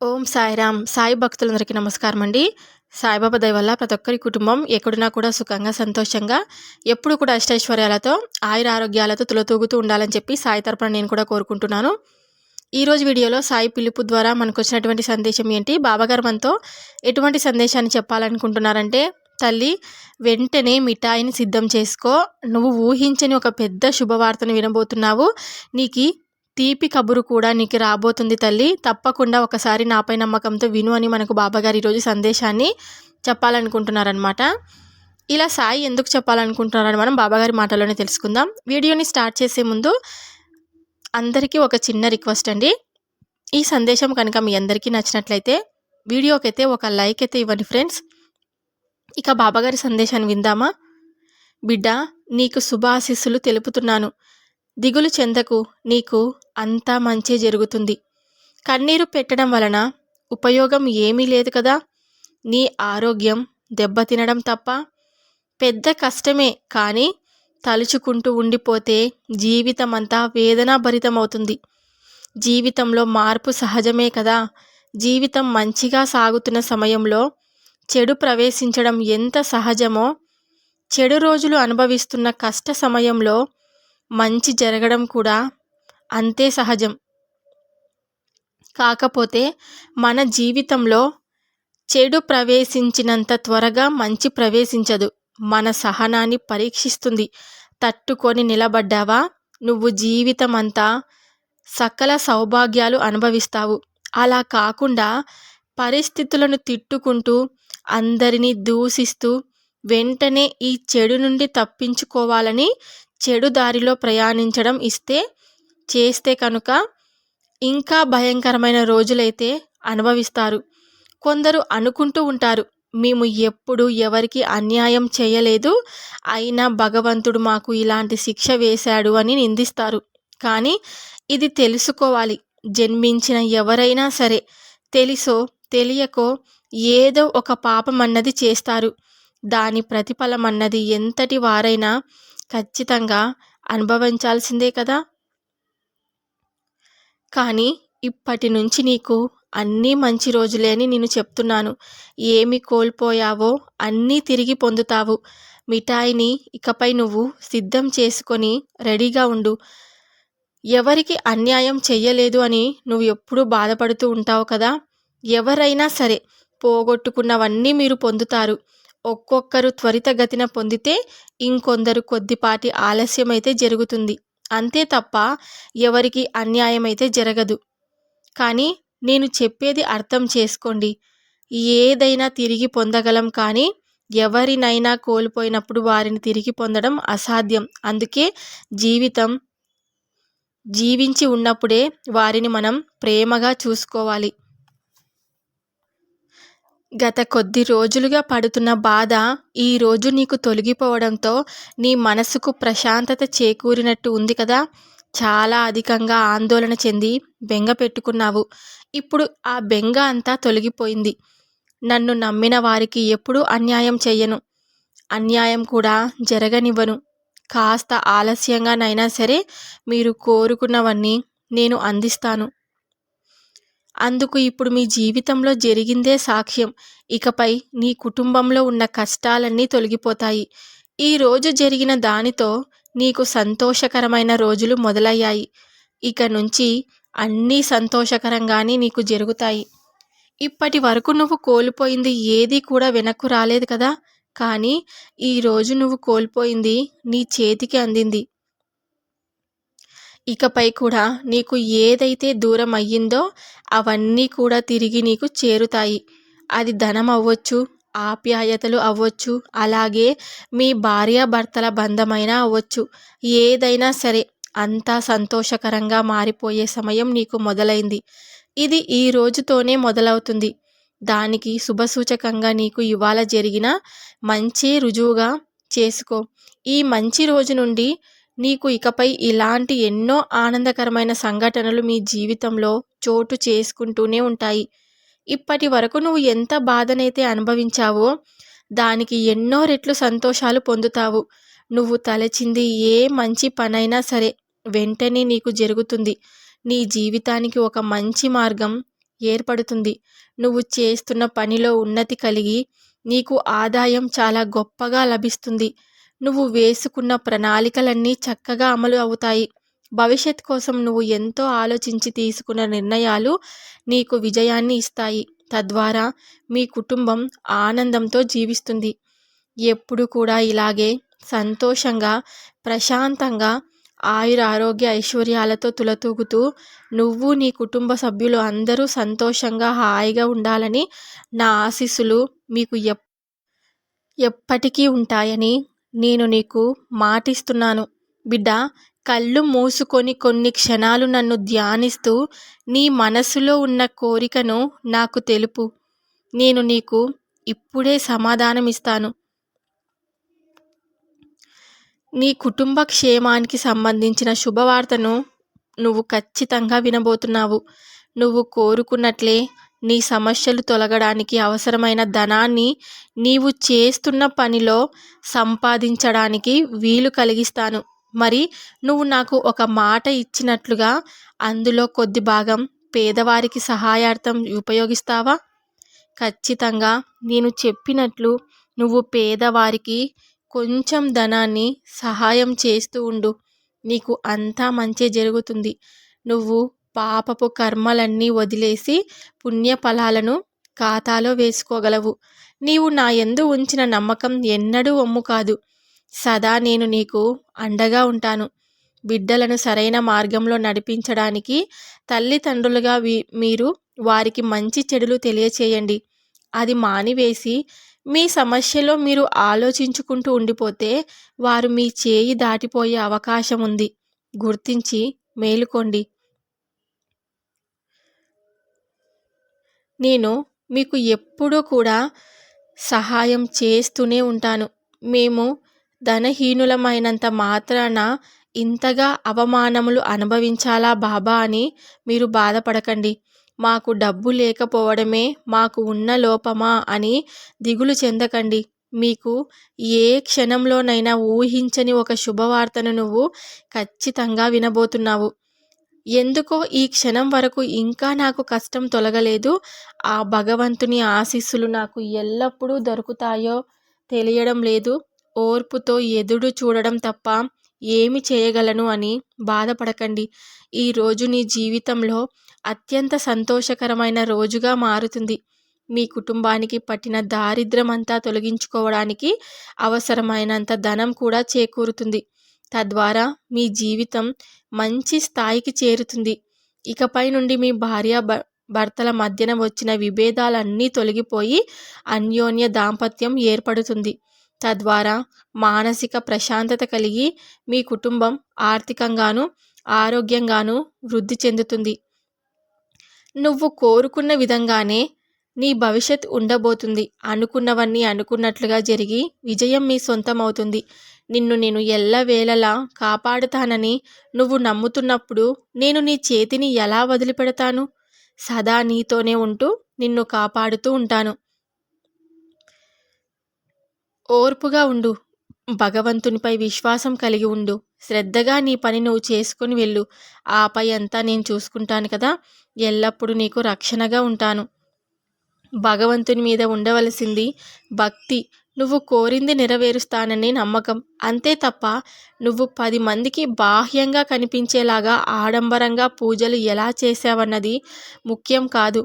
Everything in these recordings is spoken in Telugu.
ఓం సాయిరామ్. సాయి భక్తులందరికీ నమస్కారం అండి సాయిబాబా దయ వల్ల ప్రతి ఒక్కరి కుటుంబం ఎక్కడున్నా కూడా సుఖంగా సంతోషంగా ఎప్పుడు కూడా అష్టైశ్వర్యాలతో ఆయుర ఆరోగ్యాలతో తులతూగుతూ ఉండాలని చెప్పి సాయి తరపున నేను కూడా కోరుకుంటున్నాను. ఈరోజు వీడియోలో సాయి పిలుపు ద్వారా మనకు వచ్చినటువంటి సందేశం ఏంటి? బాబాగారు మనతో ఎటువంటి సందేశాన్ని చెప్పాలనుకుంటున్నారంటే తల్లి వెంటనే మిఠాయిని సిద్ధం చేసుకో. నువ్వు ఊహించని ఒక పెద్ద శుభవార్తను వినబోతున్నావు. నీకు తీపి కబురు కూడా నీకు రాబోతుంది తల్లి. తప్పకుండా ఒకసారి నాపై నమ్మకంతో విను అని మనకు బాబాగారు ఈరోజు సందేశాన్ని చెప్పాలనుకుంటున్నారనమాట ఇలా సాయి ఎందుకు చెప్పాలనుకుంటున్నారని మనం బాబాగారి మాటలోనే తెలుసుకుందాం. వీడియోని స్టార్ట్ చేసే ముందు అందరికీ ఒక చిన్న రిక్వెస్ట్ అండి. ఈ సందేశం కనుక మీ అందరికీ నచ్చినట్లయితే వీడియోకైతే ఒక లైక్ అయితే ఇవ్వండి ఫ్రెండ్స్. ఇక బాబాగారి సందేశాన్ని విందామా? బిడ్డ నీకు శుభాశీస్సులు తెలుపుతున్నాను. దిగులు చెందకు నీకు అంతా మంచి జరుగుతుంది. కన్నీరు పెట్టడం వలన ఉపయోగం ఏమీ లేదు కదా? నీ ఆరోగ్యం దెబ్బతినడం తప్ప పెద్ద కష్టమే కానీ తలుచుకుంటూ ఉండిపోతే జీవితం అంతా వేదనాభరితమవుతుంది. జీవితంలో మార్పు సహజమే కదా? జీవితం మంచిగా సాగుతున్న సమయంలో చెడు ప్రవేశించడం ఎంత సహజమో చెడు రోజులు అనుభవిస్తున్న కష్ట సమయంలో మంచి జరగడం కూడా అంతే సహజం. కాకపోతే మన జీవితంలో చెడు ప్రవేశించినంత త్వరగా మంచి ప్రవేశించదు. మన సహనాన్ని పరీక్షిస్తుంది. తట్టుకొని నిలబడ్డావా? నువ్వు జీవితం అంతా సకల సౌభాగ్యాలు అనుభవిస్తావు. అలా కాకుండా పరిస్థితులను తిట్టుకుంటూ అందరినీ దూషిస్తూ వెంటనే ఈ చెడు నుండి తప్పించుకోవాలని చెడు దారిలో ప్రయాణించడం ఇస్తే చేస్తే కనుక ఇంకా భయంకరమైన రోజులైతే అనుభవిస్తారు. కొందరు అనుకుంటూ ఉంటారు మేము ఎప్పుడు ఎవరికి అన్యాయం చేయలేదు అయినా భగవంతుడు మాకు ఇలాంటి శిక్ష వేశాడు అని నిందిస్తారు. కానీ ఇది తెలుసుకోవాలి జన్మించిన ఎవరైనా సరే. తెలిసో తెలియకో ఏదో ఒక పాపం అన్నది చేస్తారు. దాని ప్రతిఫలం అన్నది ఎంతటి వారైనా ఖచ్చితంగా అనుభవించాల్సిందే కదా. కానీ ఇప్పటి నుంచి నీకు అన్నీ మంచి రోజులే అని నేను చెప్తున్నాను. ఏమి కోల్పోయావో అన్నీ తిరిగి పొందుతావు. మిఠాయిని ఇకపై నువ్వు సిద్ధం చేసుకొని రెడీగా ఉండు. ఎవరికి అన్యాయం చెయ్యలేదు అని నువ్వు ఎప్పుడూ బాధపడుతూ ఉంటావు కదా. ఎవరైనా సరే పోగొట్టుకున్నవన్నీ మీరు పొందుతారు. ఒక్కొక్కరు త్వరితగతిన పొందితే ఇంకొందరు కొద్దిపాటి ఆలస్యమైతే జరుగుతుంది. అంతే తప్ప ఎవరికి అన్యాయమైతే జరగదు. కానీ నేను చెప్పేది అర్థం చేసుకోండి. ఏదైనా తిరిగి పొందగలం కానీ ఎవరినైనా కోల్పోయినప్పుడు వారిని తిరిగి పొందడం అసాధ్యం. అందుకే జీవితం జీవించి ఉన్నప్పుడే వారిని మనం ప్రేమగా చూసుకోవాలి. గత కొద్ది రోజులుగా పడుతున్న బాధ ఈరోజు నీకు తొలగిపోవడంతో నీ మనసుకు ప్రశాంతత చేకూరినట్టు ఉంది కదా. చాలా అధికంగా ఆందోళన చెంది బెంగ పెట్టుకున్నావు. ఇప్పుడు ఆ బెంగ అంతా తొలగిపోయింది. నన్ను నమ్మిన వారికి ఎప్పుడూ అన్యాయం చెయ్యను. అన్యాయం కూడా జరగనివ్వను. కాస్త ఆలస్యంగానైనా సరే మీరు కోరుకున్నవన్నీ నేను అందిస్తాను. అందుకు ఇప్పుడు మీ జీవితంలో జరిగిందే సాక్ష్యం. ఇకపై నీ కుటుంబంలో ఉన్న కష్టాలన్నీ తొలగిపోతాయి. ఈ రోజు జరిగిన దానితో నీకు సంతోషకరమైన రోజులు మొదలయ్యాయి. ఇక నుంచి అన్నీ సంతోషకరంగానే నీకు జరుగుతాయి. ఇప్పటి వరకు నువ్వు కోల్పోయింది ఏది కూడా వెనక్కు రాలేదు కదా. కానీ ఈరోజు నువ్వు కోల్పోయింది నీ చేతికి అందింది. ఇకపై కూడా నీకు ఏదైతే దూరం అయ్యిందో అవన్నీ కూడా తిరిగి నీకు చేరుతాయి. అది ధనం అవ్వచ్చు ఆప్యాయతలు అవ్వచ్చు అలాగే మీ భార్యాభర్తల బంధమైనా అవ్వచ్చు. ఏదైనా సరే అంతా సంతోషకరంగా మారిపోయే సమయం నీకు మొదలైంది. ఇది ఈ రోజుతోనే మొదలవుతుంది. దానికి శుభసూచకంగా నీకు ఇవాళ జరిగిన మంచి రుజువుగా చేసుకో. ఈ మంచి రోజు నుండి నీకు ఇకపై ఇలాంటి ఎన్నో ఆనందకరమైన సంఘటనలు మీ జీవితంలో చోటు చేసుకుంటూనే ఉంటాయి. ఇప్పటి వరకు నువ్వు ఎంత బాధనైతే అనుభవించావో దానికి ఎన్నో రెట్లు సంతోషాలు పొందుతావు. నువ్వు తలచింది ఏ మంచి పనైనా సరే వెంటనే నీకు జరుగుతుంది. నీ జీవితానికి ఒక మంచి మార్గం ఏర్పడుతుంది. నువ్వు చేస్తున్న పనిలో ఉన్నతి కలిగి నీకు ఆదాయం చాలా గొప్పగా లభిస్తుంది. నువ్వు వేసుకున్న ప్రణాళికలన్నీ చక్కగా అమలు అవుతాయి. భవిష్యత్ కోసం నువ్వు ఎంతో ఆలోచించి తీసుకున్న నిర్ణయాలు నీకు విజయాన్ని ఇస్తాయి. తద్వారా మీ కుటుంబం ఆనందంతో జీవిస్తుంది. ఎప్పుడు కూడా ఇలాగే సంతోషంగా ప్రశాంతంగా ఆయుర ఆరోగ్య ఐశ్వర్యాలతో తులతూగుతూ నువ్వు నీ కుటుంబ సభ్యులు అందరూ సంతోషంగా హాయిగా ఉండాలని నా ఆశీస్సులు మీకు ఎప్ ఎప్పటికీ ఉంటాయని నేను నీకు మాటిస్తున్నాను. బిడ్డ కళ్ళు మూసుకొని కొన్ని క్షణాలు నన్ను ధ్యానిస్తూ నీ మనసులో ఉన్న కోరికను నాకు తెలుపు. నేను నీకు ఇప్పుడే సమాధానం ఇస్తాను నీ కుటుంబ క్షేమానికి సంబంధించిన శుభవార్తను నువ్వు ఖచ్చితంగా వినబోతున్నావు. నువ్వు కోరుకున్నట్లే నీ సమస్యలు తొలగడానికి అవసరమైన ధనాన్ని నీవు చేస్తున్న పనిలో సంపాదించడానికి వీలు కలిగిస్తాను. మరి నువ్వు నాకు ఒక మాట ఇచ్చినట్లుగా అందులో కొద్ది భాగం పేదవారికి సహాయార్థం ఉపయోగిస్తావా? ఖచ్చితంగా నేను చెప్పినట్లు నువ్వు పేదవారికి కొంచెం ధనాన్ని సహాయం చేస్తూ ఉండు. నీకు అంతా మంచి జరుగుతుంది. నువ్వు పాపపు కర్మలన్నీ వదిలేసి పుణ్యఫలాలను ఖాతాలో వేసుకోగలవు. నీవు నా ఎందు ఉంచిన నమ్మకం ఎన్నడూ ఒమ్ము కాదు. సదా నేను నీకు అండగా ఉంటాను. బిడ్డలను సరైన మార్గంలో నడిపించడానికి తల్లిదండ్రులుగా మీరు వారికి మంచి చెడులు తెలియచేయండి. అది మానివేసి మీ సమస్యలో మీరు ఆలోచించుకుంటూ ఉండిపోతే వారు మీ చేయి దాటిపోయే అవకాశం ఉంది గుర్తించి మేలుకోండి. నేను మీకు ఎప్పుడూ కూడా సహాయం చేస్తూనే ఉంటాను. మేము ధనహీనులమైనంత మాత్రాన ఇంతగా అవమానములు అనుభవించాలా బాబా అని మీరు బాధపడకండి. మాకు డబ్బు లేకపోవడమే మాకు ఉన్న లోపమా అని దిగులు చెందకండి. మీకు ఏ క్షణంలోనైనా ఊహించని ఒక శుభవార్తను నువ్వు ఖచ్చితంగా వినబోతున్నావు. ఎందుకో ఈ క్షణం వరకు ఇంకా నాకు కష్టం తొలగలేదు. ఆ భగవంతుని ఆశీస్సులు నాకు ఎల్లప్పుడూ దొరుకుతాయో తెలియడం లేదు. ఓర్పుతో ఎదుడు చూడడం తప్ప ఏమి చేయగలను అని బాధపడకండి. ఈరోజు నీ జీవితంలో అత్యంత సంతోషకరమైన రోజుగా మారుతుంది. మీ కుటుంబానికి పట్టిన దారిద్ర్యం అంతా తొలగించుకోవడానికి అవసరమైనంత ధనం కూడా చేకూరుతుంది. తద్వారా మీ జీవితం మంచి స్థాయికి చేరుతుంది. ఇకపై నుండి మీ భార్య భర్తల మధ్యన వచ్చిన విభేదాలన్నీ తొలగిపోయి అన్యోన్య దాంపత్యం ఏర్పడుతుంది. తద్వారా మానసిక ప్రశాంతత కలిగి మీ కుటుంబం ఆర్థికంగాను ఆరోగ్యంగాను వృద్ధి చెందుతుంది. నువ్వు కోరుకున్న విధంగానే నీ భవిష్యత్ ఉండబోతుంది. అనుకున్నవన్నీ అనుకున్నట్లుగా జరిగి విజయం మీ సొంతమవుతుంది. నిన్ను నేను ఎల్లవేళలా కాపాడుతానని నువ్వు నమ్ముతున్నప్పుడు నేను నీ చేతిని ఎలా వదిలిపెడతాను? సదా నీతోనే ఉంటూ నిన్ను కాపాడుతూ ఉంటాను. ఓర్పుగా ఉండు. భగవంతునిపై విశ్వాసం కలిగి ఉండు. శ్రద్ధగా నీ పని నువ్వు చేసుకొని వెళ్ళు. ఆపై అంతా నేను చూసుకుంటాను కదా. ఎల్లప్పుడూ నీకు రక్షణగా ఉంటాను. భగవంతుని మీద ఉండవలసింది. భక్తి. నువ్వు కోరింది నెరవేరుస్తానని నమ్మకం. అంతే తప్ప నువ్వు పది మందికి బాహ్యంగా కనిపించేలాగా ఆడంబరంగా పూజలు ఎలా చేశావన్నది ముఖ్యం కాదు.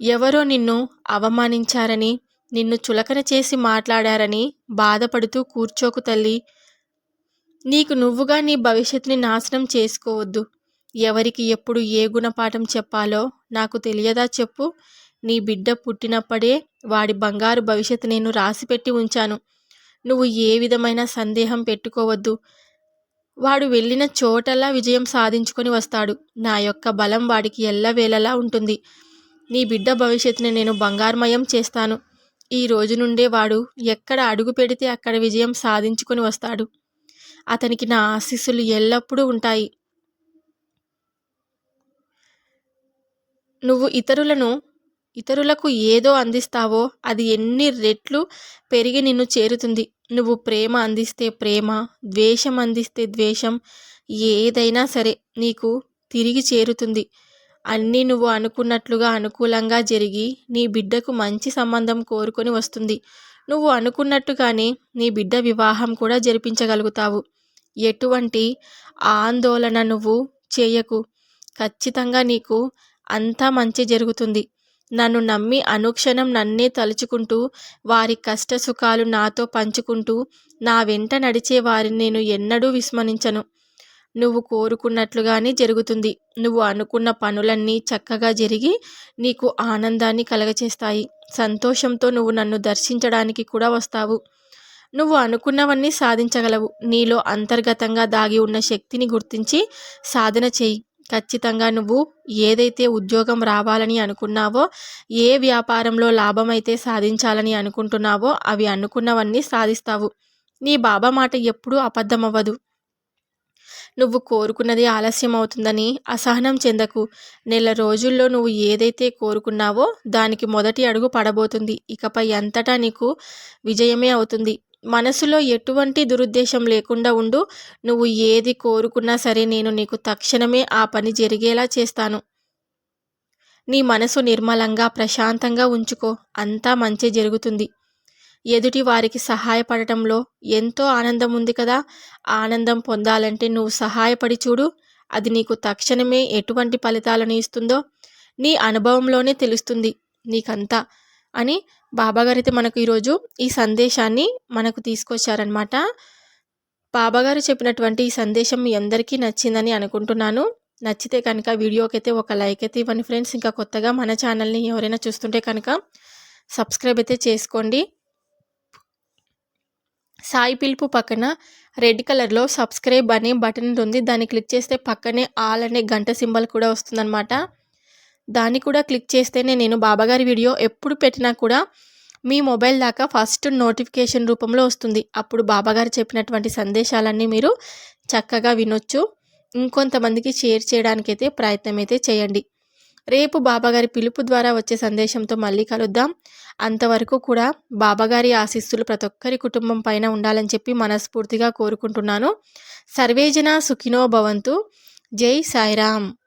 ఎవరో నిన్ను అవమానించారని నిన్ను చులకన చేసి మాట్లాడారని బాధపడుతూ కూర్చోకు తల్లి. నీకు నువ్వుగా నీ భవిష్యత్తుని నాశనం చేసుకోవద్దు. ఎవరికి ఎప్పుడు ఏ గుణపాఠం చెప్పాలో నాకు తెలియదా చెప్పు. నీ బిడ్డ పుట్టినప్పుడే వాడి బంగారు భవిష్యత్తు నేను రాసిపెట్టి ఉంచాను. నువ్వు ఏ విధమైన సందేహం పెట్టుకోవద్దు. వాడు వెళ్ళిన చోటల్లా విజయం సాధించుకొని వస్తాడు. నా యొక్క బలం వాడికి ఎల్లవేళలా ఉంటుంది. నీ బిడ్డ భవిష్యత్తుని నేను బంగారుమయం చేస్తాను. ఈ రోజు నుండే వాడు ఎక్కడ అడుగు పెడితే అక్కడ విజయం సాధించుకొని వస్తాడు. అతనికి నా ఆశీస్సులు ఎల్లప్పుడూ ఉంటాయి. నువ్వు ఇతరులను ఇతరులకు ఏదో అందిస్తావో అది ఎన్ని రెట్లు పెరిగి నిన్ను చేరుతుంది. నువ్వు ప్రేమ అందిస్తే ప్రేమ ద్వేషం అందిస్తే ద్వేషం ఏదైనా సరే నీకు తిరిగి చేరుతుంది. అన్నీ నువ్వు అనుకున్నట్లుగా అనుకూలంగా జరిగి నీ బిడ్డకు మంచి సంబంధం కోరుకొని వస్తుంది. నువ్వు అనుకున్నట్టుగానే నీ బిడ్డ వివాహం కూడా జరిపించగలుగుతావు. ఎటువంటి ఆందోళన నువ్వు చేయకు. ఖచ్చితంగా నీకు అంతా మంచి జరుగుతుంది. నన్ను నమ్మి అనుక్షణం నన్నే తలుచుకుంటూ వారి కష్ట సుఖాలు నాతో పంచుకుంటూ నా వెంట నడిచే వారిని నేను ఎన్నడూ విస్మరించను. నువ్వు కోరుకున్నట్లుగానే జరుగుతుంది. నువ్వు అనుకున్న పనులన్నీ చక్కగా జరిగి నీకు ఆనందాన్ని కలగచేస్తాయి. సంతోషంతో నువ్వు నన్ను దర్శించడానికి కూడా వస్తావు. నువ్వు అనుకున్నవన్నీ సాధించగలవు. నీలో అంతర్గతంగా దాగి ఉన్న శక్తిని గుర్తించి సాధన చేయి. ఖచ్చితంగా నువ్వు ఏదైతే ఉద్యోగం రావాలని అనుకున్నావో ఏ వ్యాపారంలో లాభం అయితే సాధించాలని అనుకుంటున్నావో అవి అనుకున్నవన్నీ సాధిస్తావు. నీ బాబా మాట ఎప్పుడూ అబద్ధమవ్వదు. నువ్వు కోరుకున్నది ఆలస్యం అవుతుందని అసహనం చెందకు. నెల రోజుల్లో నువ్వు ఏదైతే కోరుకున్నావో దానికి మొదటి అడుగు పడబోతుంది. ఇకపై అంతటా నీకు విజయమే అవుతుంది. మనసులో ఎటువంటి దురుద్దేశం లేకుండా ఉండు. నువ్వు ఏది కోరుకున్నా సరే నేను నీకు తక్షణమే ఆ పని జరిగేలా చేస్తాను. నీ మనసు నిర్మలంగా ప్రశాంతంగా ఉంచుకో. అంతా మంచి జరుగుతుంది. ఎదుటి వారికి సహాయపడటంలో ఎంతో ఆనందం ఉంది కదా. ఆనందం పొందాలంటే నువ్వు సహాయపడి చూడు. అది నీకు తక్షణమే ఎటువంటి ఫలితాలను ఇస్తుందో నీ అనుభవంలోనే తెలుస్తుంది నీకంతా అని బాబాగారు అయితే మనకు ఈరోజు ఈ సందేశాన్ని మనకు తీసుకొచ్చారనమాట బాబాగారు చెప్పినటువంటి ఈ సందేశం మీ అందరికీ నచ్చిందని అనుకుంటున్నాను. నచ్చితే కనుక వీడియోకి అయితే ఒక లైక్ అయితే ఇవ్వండి ఫ్రెండ్స్. ఇంకా కొత్తగా మన ఛానల్ని ఎవరైనా చూస్తుంటే కనుక సబ్స్క్రైబ్ అయితే చేసుకోండి. సాయి పిలుపు పక్కన రెడ్ కలర్లో సబ్స్క్రైబ్ అనే బటన్ ఉంది. దాన్ని క్లిక్ చేస్తే పక్కనే ఆల్ అనే గంట సింబల్ కూడా వస్తుందన్నమాట. దాన్ని కూడా క్లిక్ చేస్తేనే నేను బాబాగారి వీడియో ఎప్పుడు పెట్టినా కూడా మీ మొబైల్ దాకా ఫస్ట్ నోటిఫికేషన్ రూపంలో వస్తుంది. అప్పుడు బాబాగారు చెప్పినటువంటి సందేశాలన్నీ మీరు చక్కగా వినొచ్చు. ఇంకొంతమందికి షేర్ చేయడానికైతే ప్రయత్నం అయితే చేయండి. రేపు బాబాగారి పిలుపు ద్వారా వచ్చే సందేశంతో మళ్ళీ కలుద్దాం. అంతవరకు కూడా బాబాగారి ఆశీస్సులు ప్రతి ఒక్కరి కుటుంబం పైన ఉండాలని చెప్పి మనస్ఫూర్తిగా కోరుకుంటున్నాను. సర్వేజన సుఖినో భవంతు. జై సాయిరామ్.